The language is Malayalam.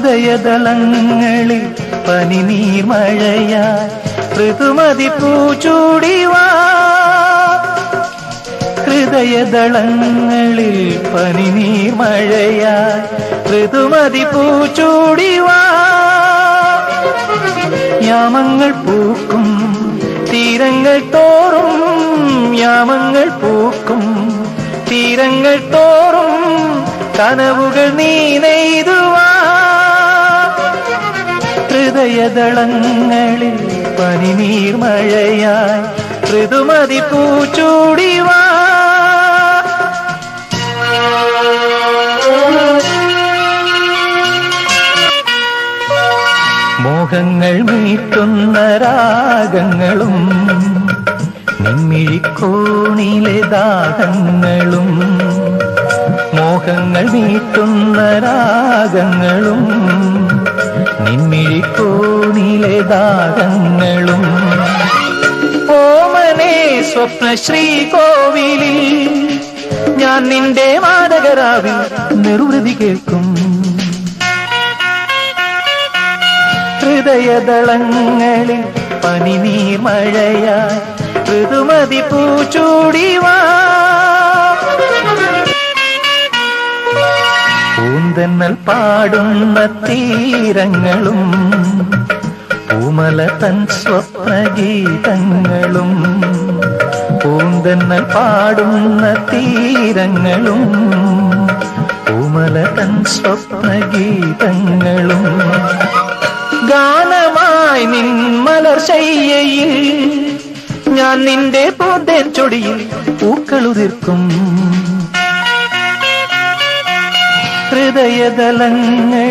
ഹൃദയദളങ്ങളിൽ പനിനീർമഴയായി ഋതുമതി പൂച്ചൂടിവാ ഹൃദയതളങ്ങളിൽ ഹൃദയദളങ്ങളിൽ പനിനീർമഴയായി ഋതുമതി പൂച്ചൂടിവാ യാമങ്ങൾ പൂക്കും തീരങ്ങൾ തോറും യാമങ്ങൾ പൂക്കും തീരങ്ങൾ തോറും കനവുകൾ നീ നെയ്തുവാ. ഹൃദയദളങ്ങളിൽ പനിനീർമഴയായി ഋതുമതി പൂച്ചൂടിവാ മോഹങ്ങൾ മീട്ടുന്ന രാഗങ്ങളും നിമ്മിഴിക്കോണിലെ ദാഹങ്ങളും മോഹങ്ങൾ മീട്ടുന്ന രാഗങ്ങളും നിമ്മിഴിക്കോണിലെ ദാഗങ്ങളും ഓമനെ സ്വപ്ന ശ്രീകോവിലിൽ ഞാൻ നിന്റെ മാതകരാവിൽ നിർവൃതി കേൾക്കും. ഹൃദയദളങ്ങളിൽ പനിനീർ മഴയാ ഋതുമതി പൂച്ചൂടിവാ പൂന്തന്നൽ പാടുന്ന തീരങ്ങളും പൂമല തൻ സ്വപ്നഗീതങ്ങളും പൂന്തന്നൽ പാടുന്ന തീരങ്ങളും പൂമല തൻ സ്വപ്നഗീതങ്ങളും ഗാനമായി നിൻ മലർ ശയ്യയിൽ ഞാൻ നിന്റെ പൂന്തേൻ ചൊടിയിൽ പൂക്കളുതിർക്കും ഹൃദയദലങ്ങൾ